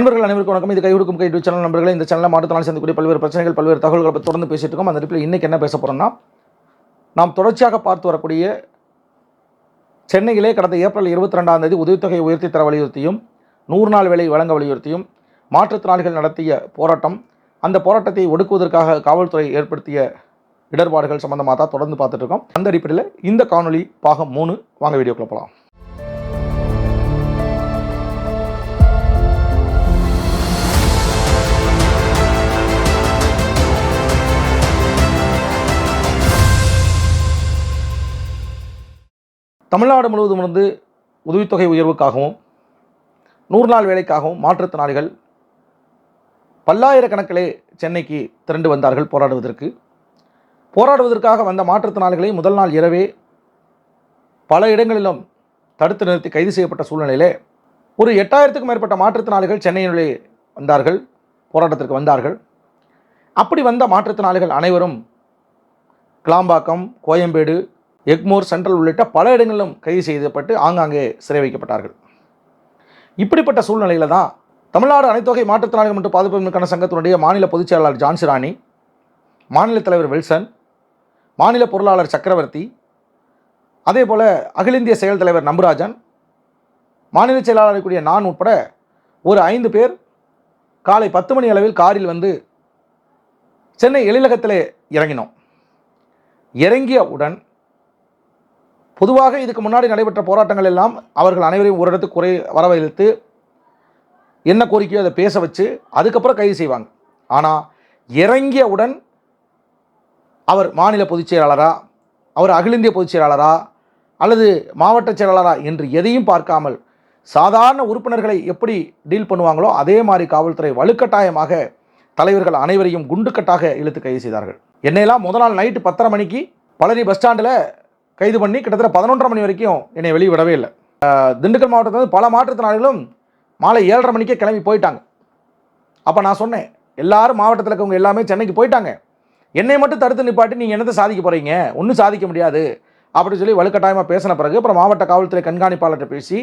நண்பர்கள் அனைவருக்கும் வணக்கம். இது கைவிடுக்கும் கை யூடியூப் சேனல் நண்பர்களே இந்த சேனலில் மாற்றத்தால் சந்திக்கக்கூடிய பல்வேறு பிரச்சனைகள் பல்வேறு தகவல்களை பற்றி தொடர்ந்து பேசிட்டு இருக்கோம். அந்த இடத்துல இன்றைக்கி என்ன பேச போகிறோம்னா நாம் தொடர்ச்சியாக பார்த்து வரக்கூடிய சென்னையிலே கடந்த ஏப்ரல் இருபத்தி ரெண்டாம் தேதி உதவித்தொகை உயர்த்தி தர வலியுறுத்தியும் நூறு நாள் வேலை வழங்க வலியுறுத்தியும் மாற்றுத்திறனாளிகள் நடத்திய போராட்டம் அந்த போராட்டத்தை ஒடுக்குவதற்காக காவல்துறை ஏற்படுத்திய இடர்பாடுகள் சம்பந்தமாக தான் தொடர்ந்து பார்த்துட்டு இருக்கோம். அந்த அடிப்படையில் இந்த காணொளி பாகம் மூணு வாங்க வீடியோக்குள்ள போகலாம் தமிழ்நாடு முழுவதும் இருந்து உதவித்தொகை உயர்வுக்காகவும் நூறு நாள் வேலைக்காகவும் மாற்றுத்திறனாளிகள் பல்லாயிரக்கணக்கிலே சென்னைக்கு திரண்டு வந்தார்கள் போராடுவதற்கு. போராடுவதற்காக வந்த மாற்றுத்திறனாளிகளை முதல் நாள் இரவே பல இடங்களிலும் தடுத்து நிறுத்தி கைது செய்யப்பட்ட சூழ்நிலையிலே ஒரு எட்டாயிரத்துக்கும் மேற்பட்ட மாற்றுத்திறனாளிகள் சென்னையினுள்ளே வந்தார்கள் போராட்டத்திற்கு வந்தார்கள். அப்படி வந்த மாற்றுத்திறனாளிகள் அனைவரும் கிளாம்பாக்கம் கோயம்பேடு எக்மோர் சென்ட்ரல் உள்ளிட்ட பல இடங்களிலும் கைது செய்யப்பட்டு ஆங்காங்கே சிறை வைக்கப்பட்டார்கள். இப்படிப்பட்ட சூழ்நிலையில் தான் தமிழ்நாடு அனைத்தொகை மாற்றுத்திறனாளிகள் மற்றும் பாதுகாப்புக்கான சங்கத்தினுடைய மாநில பொதுச் செயலாளர் ஜான்சிராணி மாநில தலைவர் வில்சன் மாநில பொருளாளர் சக்கரவர்த்தி அதே போல் அகில இந்திய செயல் தலைவர் நம்புராஜன் மாநில செயலாளருக்குரிய நான் உட்பட ஒரு ஐந்து பேர் காலை பத்து மணி அளவில் காரில் வந்து சென்னை எழிலகத்தில் இறங்கினோம். இறங்கியவுடன் பொதுவாக இதுக்கு முன்னாடி நடைபெற்ற போராட்டங்கள் எல்லாம் அவர்கள் அனைவரையும் ஒரு இடத்துக்கு குறை வரவழைத்து என்ன கோரிக்கையோ அதை பேச வச்சு அதுக்கப்புறம் கைது செய்வாங்க. ஆனால் இறங்கியவுடன் அவர் மாநில பொதுச் செயலாளரா அவர் அகில இந்திய பொதுச் செயலாளரா அல்லது மாவட்ட செயலாளரா என்று எதையும் பார்க்காமல் சாதாரண உறுப்பினர்களை எப்படி டீல் பண்ணுவாங்களோ அதே மாதிரி காவல்துறை வலுக்கட்டாயமாக தலைவர்கள் அனைவரையும் குண்டுக்கட்டாக இழுத்து கைது செய்தார்கள். என்னையெல்லாம் முதல் நாள் நைட்டு பத்தரை மணிக்கு பழனி பஸ் ஸ்டாண்டில் கைது பண்ணி கிட்டத்தட்ட பதினொன்றரை மணி வரைக்கும் என்னை வெளியே விடவே இல்லை திண்டுக்கல் மாவட்டத்தில் வந்து பல மாற்றுத்திறனாளிகளும் மாலை ஏழரை மணிக்கே கிளம்பி போயிட்டாங்க. அப்போ நான் சொன்னேன் எல்லாரும் மாவட்டத்தில் இருக்கவங்க எல்லாமே சென்னைக்கு போயிட்டாங்க. என்னை மட்டும் தடுத்து நிப்பாட்டி நீங்கள் என்னத்தை சாதிக்க போகிறீங்க ஒன்றும் சாதிக்க முடியாது. அப்படின்னு சொல்லி வலுக்கட்டாயமாக பேசின பிறகு அப்புறம் மாவட்ட காவல்துறை கண்காணிப்பாளர்கிட்ட பேசி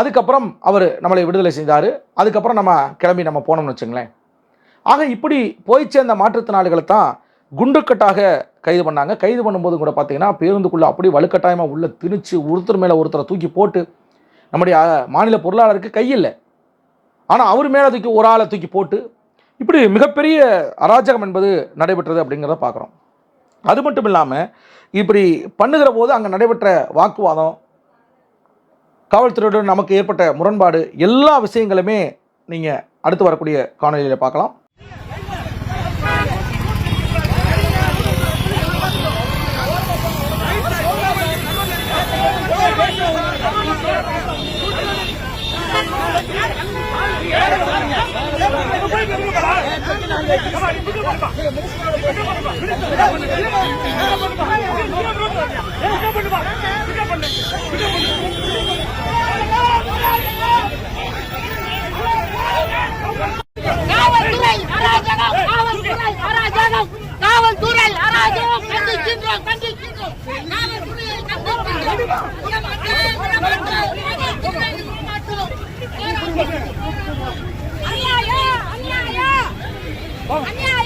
அதுக்கப்புறம் அவர் நம்மளை விடுதலை செய்தார். அதுக்கப்புறம் நம்ம கிளம்பி நம்ம போனோம்னு வச்சுங்களேன். ஆக இப்படி போய் சேர்ந்த மாற்றுத்திறனாளிகளை தான் குண்டுக்கட்டாக கைது பண்ணாங்க. கைது பண்ணும்போது கூட பார்த்தீங்கன்னா பேருந்துக்குள்ளே அப்படி வலுக்கட்டாயமாக உள்ள திணிச்சு ஒருத்தர் மேலே ஒருத்தரை தூக்கி போட்டு நம்முடைய மாநில பொருளாளருக்கு கையில்லை ஆனால் அவர் மேலே தூக்கி ஒரு ஆளை தூக்கி போட்டு இப்படி மிகப்பெரிய அராஜகம் என்பது நடைபெற்றது அப்படிங்கிறத பார்க்குறோம் அது மட்டும் இல்லாமல் இப்படி பண்ணுகிற போது அங்கே நடைபெற்ற வாக்குவாதம் காவல்துறையுடன் நமக்கு ஏற்பட்ட முரண்பாடு எல்லா விஷயங்களுமே நீங்கள் அடுத்து வரக்கூடிய காணொலியில் பார்க்கலாம் காவல்துறை அராஜகம் கண்டிக்கின்றோம் கண்டிக்கின்றோம் காவல்துறையை கண்டிக்கின்றோம் அநியாயம், அநியாயம். அநியாயம்,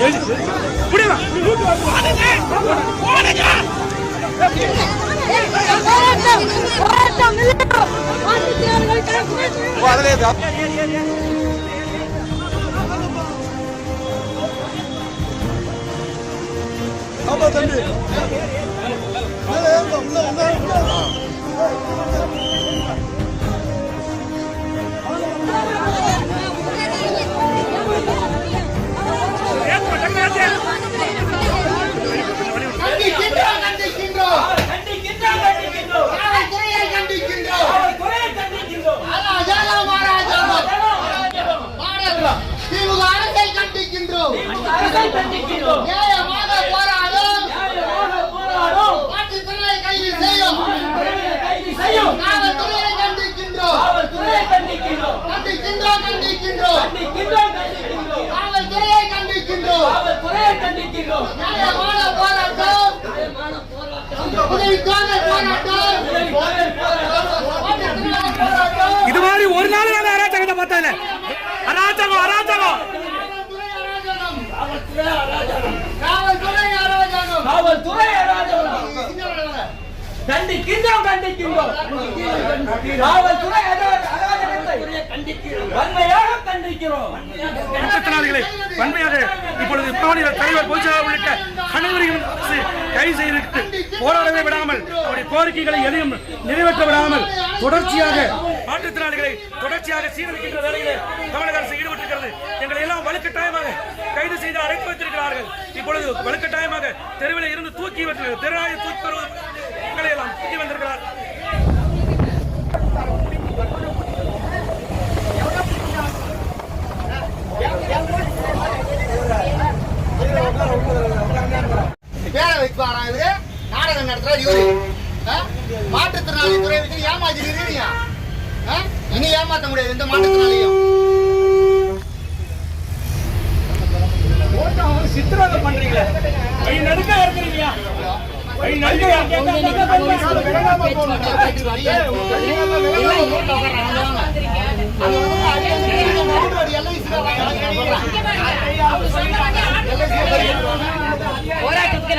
புரியுதா போராட்டம் போராட்டம் இல்லை மாற்றுத்திறனாளிகள் இது மாதிரி ஒரு நாள் நான் அராஜகத்தை பார்த்ததில்ல அராஜகம் அராஜகம் காவல்துறை அராஜகம் காவல்துறை அராஜகம் காவல்துறை அராஜகம் கண்டிக்கின்றோம். காவல்துறை வன்மையாக கண்டிக்கிறோம். மாற்றுத்திறனாளிகளை வன்மையாக இப்பொழுது மாநில தலைவர் பொதுச்செயலாளர் உள்ளிட்ட அனைவரையும் அரசு கைது செய்திருக்கிறது போராடவே விடாமல் அவருடைய கோரிக்கைகளை எதையும் நிறைவேற்ற விடாமல் தொடர்ச்சியாக மாற்றுத்திறனாளிகளை தொடர்ச்சியாக சீரழிக்கின்ற வேலையிலே தமிழக அரசு ஈடுபட்டிருக்கிறது. எங்களை எல்லாம் வலுக்கட்டாயமாக கைது செய்து அடைத்து வைத்திருக்கிறார்கள். இப்பொழுது வலுக்கட்டாயமாக தெருவில் இருந்து தூக்கி வந்து தெருநாயை தூக்கி வருவது எங்களை எல்லாம் தூக்கி வந்திருக்கிறார் ஏமாத்த முடியாது. இந்த மாற்றுத்திறனாளியும் சித்திரவதை பண்றீங்களே. வழி நடுக்க இருக்கிறீங்க வழி நடுக்க போராட்டத்துக்கு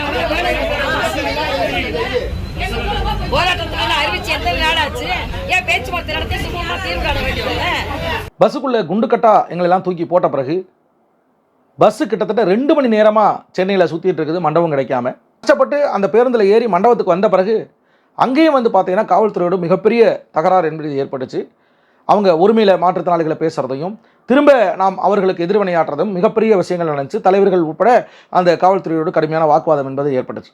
போராட்டத்துக்கு அறிவிச்சு எத்தனை நாள் ஆச்சு ஏன் பேச்சுவார்த்தை நடத்தி தீர்வு காண பஸ்ஸுக்குள்ளே குண்டுக்கட்டா எங்களெல்லாம் தூக்கி போட்ட பிறகு பஸ்ஸு கிட்டத்தட்ட ரெண்டு மணி நேரமாக சென்னையில் சுற்றிட்டு இருக்குது மண்டபம் கிடைக்காம. கஷ்டப்பட்டு அந்த பேருந்தில் ஏறி மண்டபத்துக்கு வந்த பிறகு அங்கேயும் வந்து பார்த்தீங்கன்னா காவல்துறையோட மிகப்பெரிய தகராறு என்பது ஏற்பட்டுச்சு. அவங்க உரிமையில் மாற்றுத்திறனாளிகளை பேசுகிறதையும் திரும்ப நாம் அவர்களுக்கு எதிர்வினையாற்றுறதும் மிகப்பெரிய விஷயங்கள் நினைச்சு தலைவர்கள் உட்பட அந்த காவல்துறையோடு கடுமையான வாக்குவாதம் என்பது ஏற்பட்டுச்சு.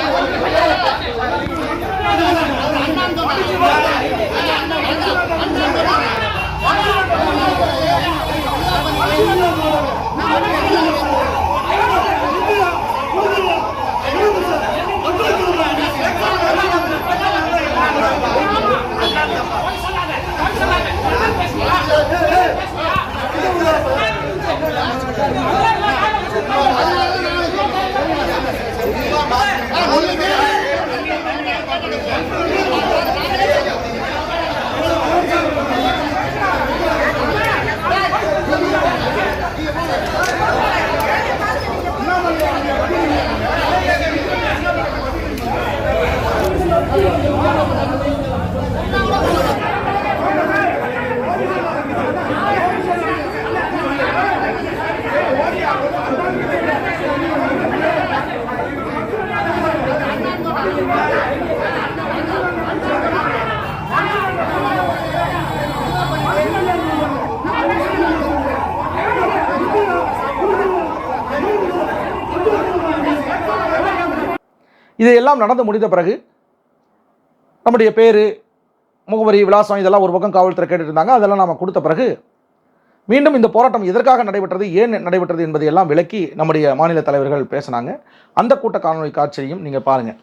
Hallelujah. இதையெல்லாம் நடந்து முடிந்த பிறகு நம்முடைய பேர் முகவரி விலாசம் இதெல்லாம் ஒரு பக்கம் காவல்துறை கேட்டுட்டு இருந்தாங்க அதெல்லாம் நாம் கொடுத்த பிறகு மீண்டும் இந்த போராட்டம் எதற்காக நடைபெற்றது ஏன் நடைபெற்றது என்பதையெல்லாம் விளக்கி நம்முடைய மாநில தலைவர்கள் பேசினாங்க. அந்த கூட்ட காணொலி காட்சியையும் நீங்கள் பாருங்கள்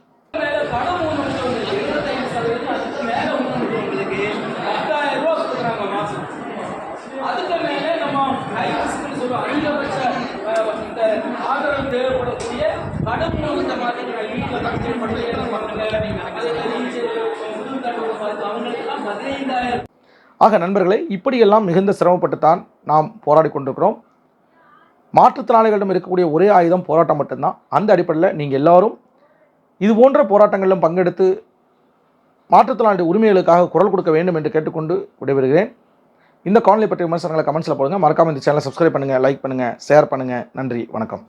ஆக நண்பர்களே இப்படியெல்லாம் மிகுந்த சிரமப்பட்டு தான் நாம் போராடி கொண்டிருக்கிறோம். மாற்றுத்திறனாளிகளிடம் இருக்கக்கூடிய ஒரே ஆயுதம் போராட்டம் மட்டும்தான். அந்த அடிப்படையில் நீங்கள் எல்லாரும் இது போன்ற போராட்டங்களிலும் பங்கெடுத்து மாற்றுத்திறனாளி உரிமைகளுக்காக குரல் கொடுக்க வேண்டும் என்று கேட்டுக்கொண்டு விடைபெறுகிறேன். இந்த காணொலி பற்றிய விமர்சனங்களை கமெண்ட்ஸில் போடுங்க. மறக்காமல் இந்த சேனலை சப்ஸ்கிரைப் பண்ணுங்கள் லைக் பண்ணுங்கள் ஷேர் பண்ணுங்கள் நன்றி வணக்கம்.